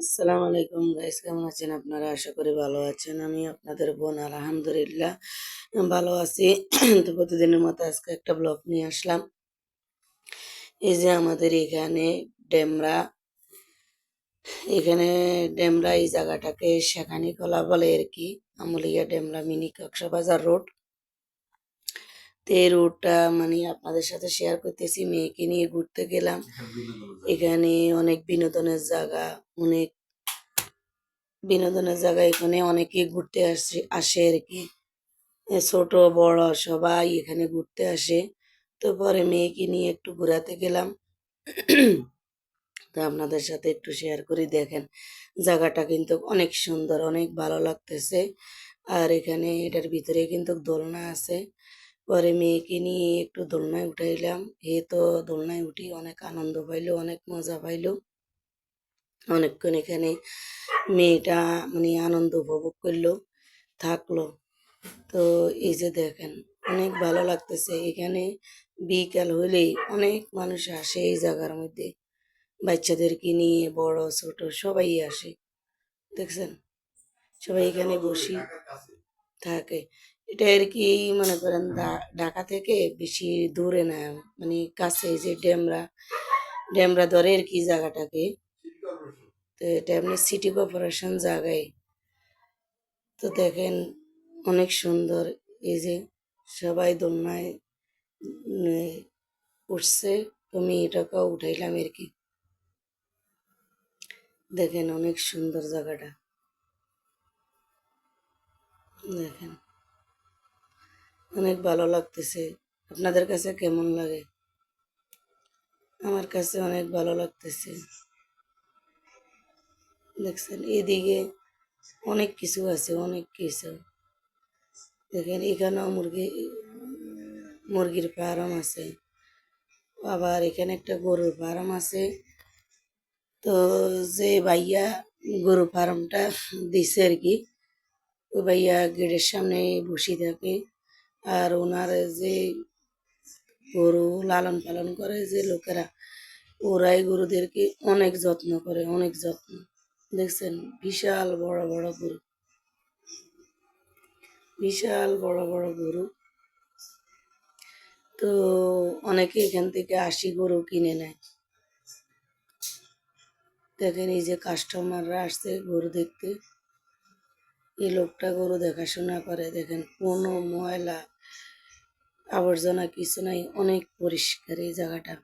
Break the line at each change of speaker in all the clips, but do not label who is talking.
আসসালামু আলাইকুম গাইস কেমন আছেন আপনারা? আশা করি ভালো আছেন। আমি আপনাদের বোন, আলহামদুলিল্লাহ, ভালো আছি। তো প্রতিদিনের মতো আজকে একটা ব্লগ নিয়ে আসলাম। এই যে আমাদের এখানে ডেমরা এখানে ডেমরা এই জায়গাটাকে সেখানে কলা বলে আর কি। আমলিয়া ডেমরা মিনি কক্সবাজার রোড তো এই রোডটা মানে আপনাদের সাথে শেয়ার করতেছি মেয়েকে নিয়ে ঘুরতে গেলাম। এখানে অনেক বিনোদনের জায়গা অনেক বিনোদনের জায়গা এখানে অনেকে ঘুরতে আসে আসে আর কি। ছোট বড় সবাই এখানে ঘুরতে আসে। তো পরে মেয়েকে নিয়ে একটু ঘোরাতে গেলাম। তো আপনাদের সাথে একটু শেয়ার করে দেখেন। জায়গাটা কিন্তু অনেক সুন্দর অনেক ভালো লাগতেছে। আর এখানে এটার ভিতরে কিন্তু দোলনা আছে। পরে মেয়েকে নিয়ে একটু দোলনায় উঠাইলাম। এ তো দোলনায় উঠি অনেক আনন্দ পাইলো, অনেক মজা পাইলো। অনেকক্ষণ এখানে মেয়েটা মানে আনন্দ উপভোগ করল, থাকল। তো এই যে দেখেন, অনেক ভালো লাগতেছে। এখানে বিকাল হইলেই অনেক মানুষ আসে এই জায়গার মধ্যে। বাচ্চাদেরকে নিয়ে, বড়, ছোট, সবাই আসে। দেখছেন? সবাই এখানে বসি থাকে। এটা আর কি মনে করেন ঢাকা থেকে বেশি দূরে না মানে কাছে যে ডেমরা ডেমরা ধরে আর কি জায়গাটাকে। তো এটা এমনি সিটি কর্পোরেশন জায়গায়, তো দেখেন অনেক সুন্দর এই যে সবাই দোলনায় উঠছে, তো মেয়েটাকেও উঠাইলাম আর কি। দেখেন অনেক সুন্দর জায়গাটা। দেখেন। অনেক ভালো লাগতেছে। আপনাদের কাছে কেমন লাগে? আমার কাছে অনেক ভালো লাগতেছে। দেখছেন, এদিকে অনেক কিছু আছে, অনেক কিছু। দেখেন, এখানেও মুরগি, মুরগির ফার্ম আছে। আবার এখানে একটা গরুর ফার্ম আছে। তো যে ভাইয়া গরু ফার্মটা দিছে আর কি, ওই ভাইয়া গেটের সামনে বসে থাকে। আর ওনার যে গরু লালন পালন করে, যে লোকেরা, ওরাই গরুদেরকে অনেক যত্ন করে, অনেক যত্ন। দেখছেন, বিশাল বড় বড় গরু। বিশাল বড় বড় গরু। তো অনেকে এখান থেকে আশি গরু কিনে নেয়। দেখেন এই যে কাস্টমাররা আসছে গরু দেখতে। এই লোকটা গরু দেখাশোনা করে, দেখেন কোনো ময়লা আবর্জনা কিছু নাই, অনেক পরিষ্কার এই জায়গাটা।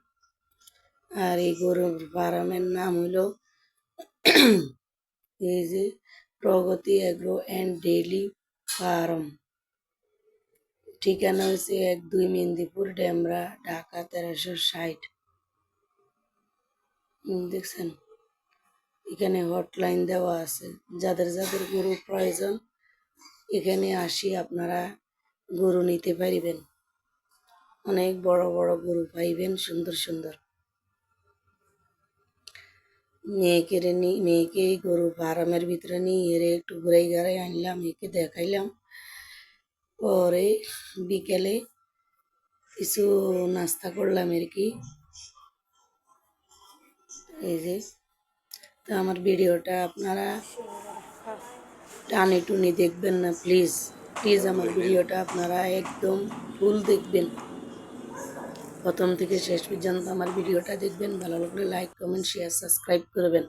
আর এই গরুর ফার্মের নাম হইল এই যে Pragati agro and dairy farm. ঠিকানা হয়েছে এক দুই মেদিনীপুর, ডেমরা, ঢাকা, তেরোশো ষাট। দেখছেন? এখানে হটলাইন দেওয়া আছে। যাদের যাদের গরু প্রয়োজন, এখানে আসি আপনারা গরু নিতে পারিবেন। অনেক বড় বড় গরু পাইবেন, সুন্দর সুন্দর। মেয়েকে মেয়েকে গরু ফার্মের ভিতরে নিয়ে এরে একটু ঘুরে ঘুরে আনলাম মেয়েকে দেখাইলাম। পরে বিকেলে কিছু নাস্তা করলাম আর কি। এই যে তো আমার ভিডিওটা আপনারা টানে টুনি দেখবেন না প্লিজ প্লিজ আমার ভিডিওটা আপনারা একদম ফুল দেখবেন। প্রথম থেকে শেষ পর্যন্ত আমার ভিডিওটা দেখবেন, ভালো লাগলে লাইক কমেন্ট শেয়ার সাবস্ক্রাইব করবেন।